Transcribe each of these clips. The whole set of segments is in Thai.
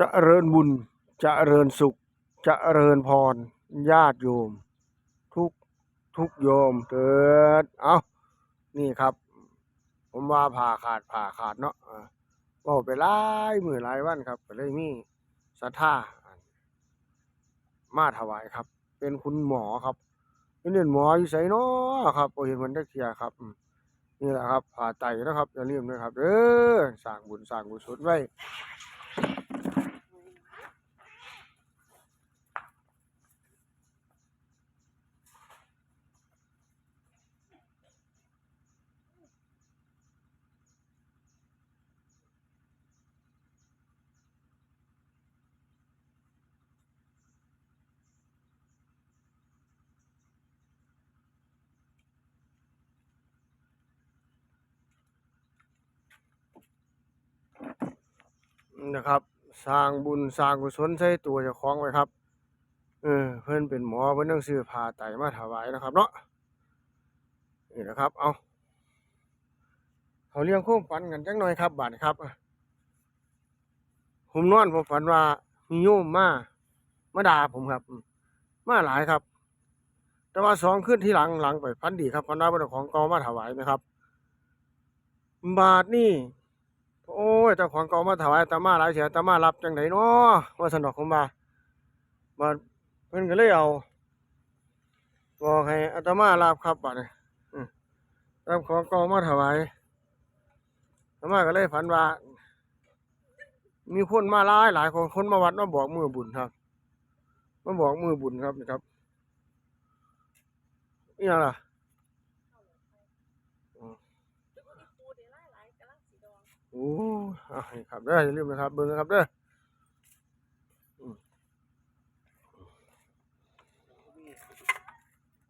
จะเริญบุญจะเริญสุขจะเริญพร ญาติโยม ทุกทุกโยมเถิดเอานี่ครับ ผมว่าผ่าขาดผ่าขาดเนาะอ่าเว้าไปหลายมือหลายวันครับก็เลยมีศรัทธามาถวายครับ เป็นคุณหมอครับเป็นเรียนหมออยู่ไสเนาะครับบ่เห็นเพิ่นจักเที่ยครับนี่แหละครับผ่าไตนะครับอย่าลืมนะครับเด้อสร้างบุญสร้างกุศลไว้ นะครับสร้างบุญสร้างกุศลใส่ตัวเจ้าของไว้ครับ เออเพิ่อนเป็นหมอเพิ่นต้องซื้อผ้าไตมาถวายนะครับ เนาะนี่นะครับเอาเขาเลี้ยงโค้งฝันกันจังหน่อยครับบาดนี้ครับผมนอนผมฝันว่ามีโยมมามาด่าผมครับ มาหลายครับ แต่ว่าสองขึ้นที่หลังหลังไปพันดีครับพันว่าเป็นของกอมาถวายนะครับ บาทนี่ โอ้ยเจ้าของเก่ามาถวายอามาหลายเสียอามารับจังไดเนาะว่าสนอกของมาบาเพิ่นก็เลยเอาบอกให้อาตมารับครับบาดนี้อืมรับของเก่ามาถวายอาตมาก็เลยฝันว่า มีคนมาหลายหลายคนคนมาวัดมาบอกมือบุญครับ มาบอกมือบุญครับนี่ครับนี่ยังล่ะ โอ้อะนี่ครับเด้ออย่าลืมนะครับเบิ่งนะครับเด้อืม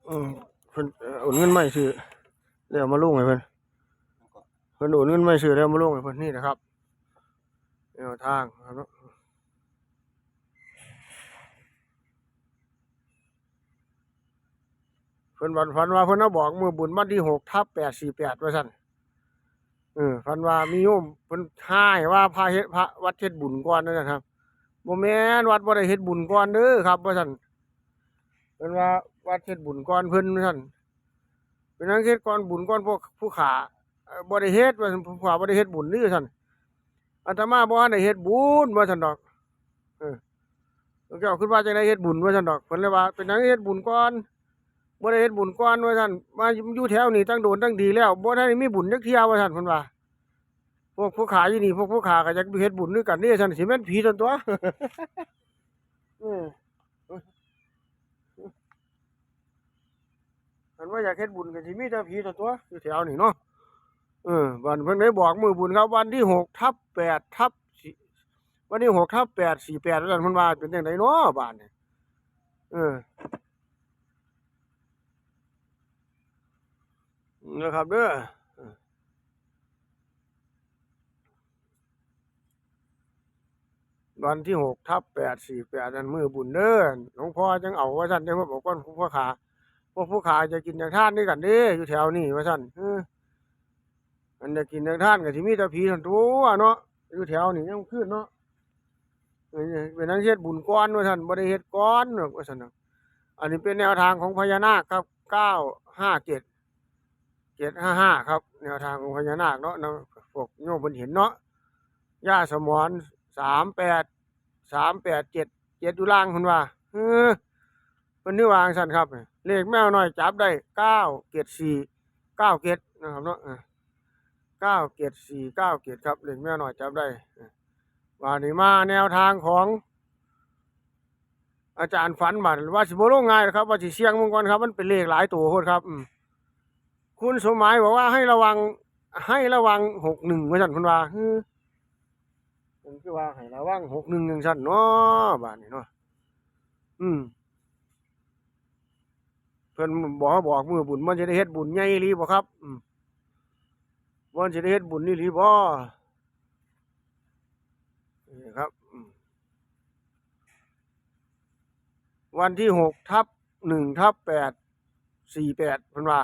อืมเพิ่นอ่อโอนเงินไม่ซื้อแล้วมาลงให้เพิ่นเพิ่นโอนเงินไม่ซื้อแล้วมาลงให้เพิ่นนี่นะครับแนวทางครับเนาะเพิ่นวันฝันว่าเพิ่นน่ะบอกมือบุญวันที่6ทับ848ว่าซั่น เออฟันว่ามีโยมเพิ่นท้ายว่าพระเฮ็ดพระวัดเฮ็ดบุญก่อนนั่นนะครับบ่แม่นวัดบ่ได้เฮ็ดบุญก่อนเด้อครับว่าซั่นเพิ่นว่าวัดเฮ็ดบุญก่อนเพิ่นว่าซั่นเป็นนังเฮ็ดก่อนบุญก่อนพวกผู้ขาบ่อบ่ได้เฮ็ดว่าผู้ขาบ่ได้เฮ็ดบุญนี่ว่าซั่นอาตมาบ่ได้เฮ็ดบุญว่าซั่นดอก เออเจ้าคิดว่าจังได๋เฮ็ดบุญว่าซั่นดอกเพิ่นเลยว่าเป็นนังเฮ็ดบุญก่อน บ่ได้เฮ็ดบุญก่อนว่าซั่นมาอยู่แถวนี้ตั้งโดนตั้งดีแล้วบ่ทันได้มีบุญจักเที่ยว่าซั่นเพิ่นว่าพวกผู้ขายอยู่นี่พวกผู้ขาก็อยากเฮ็ดบุญด้วยกันนี่ฉันสิแม่นผีตันตัวเอออันว่าอยากเฮ็ดบุญกันสิมีแต่ผีตันตัวอยู่แถวนี้เนาะเออวันเพิ่นได้บอกมือบุญครับวันที่หกทับแปดทับสี่วันที่หกทับแปดสี่แปดวันเพิ่นว่าเป็นจังไดเนาะบ้านนี่เออ นะครับเด้อวันที่หกทับแปดสี่แปดนั่นมือบุญเด้อหลวงพ่อจังเอาว่าสั่นเด้อว่าบอกว่าพวกผู้ขาพวกผู้ขาจะกินอย่างท่านด้วยกันเด้อยู่แถวนี้ว่าสั่นอันจะกินอย่างท่านกับที่มีต่ผีทันตัวเนาะอยู่แถวนี้ยังขึ้นเนาะเป็นนักเฮ็ดบุญก้อนว่าสั่นบ่ได้เฮ็ดก้อนว่าสั่นเนอันนี้เป็นแนวทางของพญานาคครับเก้าห้าเจ็ด เจ็ดห้าห้าครับ แนวทางของพญานาคเนาะนะพวกโยมเพิ่นเห็นเนาะย่าสมรสามแปดสามแปดเจ็ดเจ็ดอยู่ล่างคุณว่าเออเป็นนิวางสันครับ เลขแมวหน้อยจับได้เก้าเกตสี่เก้าเกตนะครับเนาะเก้าเกตสี่เก้าเกตครับ เลขแมวหน้อยจับได้ว่านี่มาแนวทางของ อาจารย์ฝันบัตว่าสิบโลงง่ายนะครับ ว่าสิเสียงมังกรครับ มันเป็นเลขหลายตัวโคตรครับอืม คุณสมหมายบอกว่าให้ระวัง ให้ระวังหกหนึ่งไว้สั่นคุณว่าเออผมคือว่าให้ระวังหกหนึ่งหนึ่งชั้นเนาะบ้านนี้เนาะอืมเพิ่นบอกบอกมือบุญมันจะได้เฮ็ดบุญใหญ่อีหลีบ่ครับอืมมันจะได้เฮ็ดบุญนี่หลีบ่นี่ครับวันที่หกทับหนึ่งทับแปดสี่แปดพิ่นว่า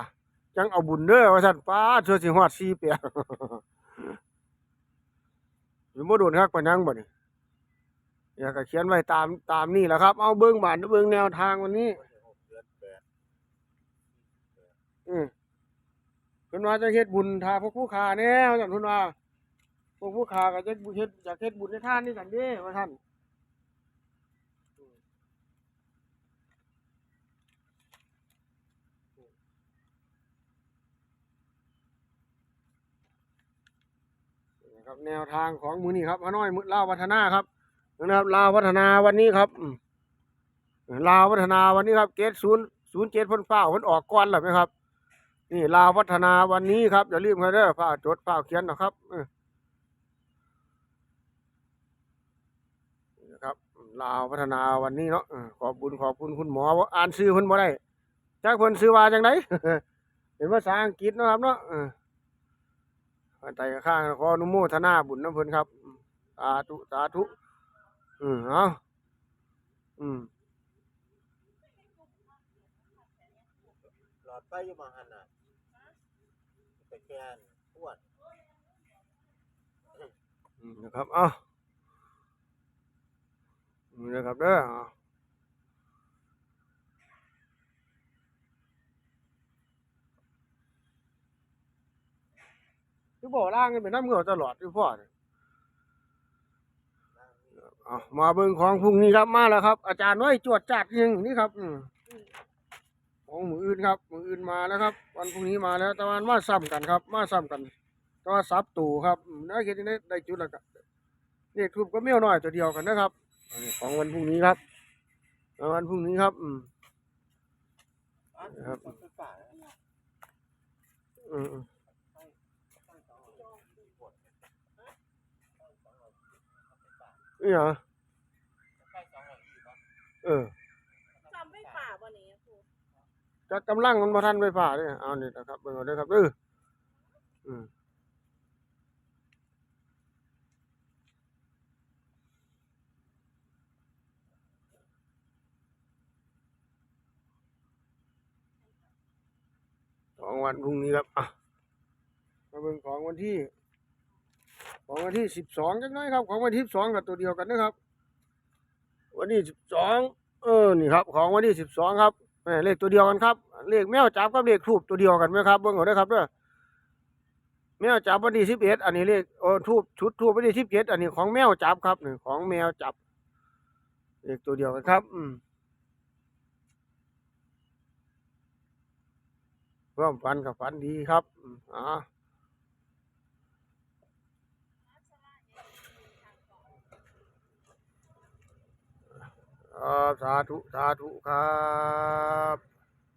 จังเอาบุญเด้อว่าซั่นป้าดเชื่อสิฮอดสี่แปดหรือบ่โดนคักปนยังบ่นี่อยากเขียนไว้ตามตามนี่แหละครับ เอาเบิ้องบาทเบิ้องแนวทางวันนี้เดือนแปดอืมเพิ่นว่าจะเฮ็ดบุญทาพวกผู้ค้าแน่ว่าซั่นเพิ่นว่าพวกผู้ค้าก็จะเฮ็ดอยากเฮ็ดบุญในท่านนี่กันเด้ว่าท่าน นี่ครับแนวทางของมือนี้ครับฮานอยมือลาวพัฒนาครับนะครับลาวพัฒนาวันนี้ครับลาวพัฒนาวันนี้ครับเกตศูนย์ศูนย์เจ็ดพิ่นฟ้าพิ่นออกก่อนแล้วไหมครับ นี่ลาวพัฒนาวันนี้ครับอย่าลืมครับเด้อฝ้าจดฝ้าเขียนนะครับนะครับลาวพัฒนาวันนี้เนาะขอบบุญขอบคุณคุณหมอว่าอ่านชื่อเพิ่นบ่ได้จักเพิ่นชื่อว่าจังไดเป็นภาษาอังกฤษนะครับเนาะ ใจข้างขออนุโมทนาบุญน้ำเพิ่นครับสาธุสาธุ อืมเอาอืมหลอดไฟอยู่มาหันน่ะไปแกนอ้วนอืมนะครับ เอานี่นะครับเด้อ เอาคือบ่ล่างกันเป็นน้ำเงือตลอดที่พ่อเนี่ยเอามาเบิ่งของพรุ่งนี้ครับมาแล้วครับ อาจารย์น้อยจวดจัดยิงนี่ครับของมืออื่นครับ มืออื่นมาแล้วครับ วันพรุ่งนี้มาแล้วแต่วันมาซ้ำกันครับมาซ้ำกันแต่ว่าซับตู่ครับอืมได้เห็นได้ได้จุดแล้วก็เลขทูบก็เมี่ยวหน้อยตัวเดียวกันนะครับของวันพรุ่งนี้ครับวันพรุ่งนี้ครับอืมครับอืมอืม นี่เหรอไฟสองร้อยยี่สิบเออจำไม่ป่าวันนี้ครูจักกำลังมันบ่ทันไฟฟ้าเด้อเอานี่นะครับเบิ่งเอาเด้อครับเด้ออืมของวันพรุ่งนี้ครับอะมาเบิ่งของวันที่ ของวันที่สิบสองจักหน้อยครับ ของวันที่สิบสองกับตัวเดียวกันนะครับ วันที่สิบสองเออนี่ครับ ของวันที่สิบสองครับเลขตัวเดียวกันครับ เลขแมวจับกับเลขทูบตัวเดียวกันไหมครับเบิ่งเอาเด้อครับเด้อแมวจับวันที่สิบเอ็ดอันนี้เลขโอ้ทูบชุดทูบวันที่สิบเจ็ดอันนี้ของแมวจับครับหนี่งของแมวจับ เลขตัวเดียวกันครับ อืมร่วมฝันกับฝันดีครับอืม ครับสาธุ สาธุครับ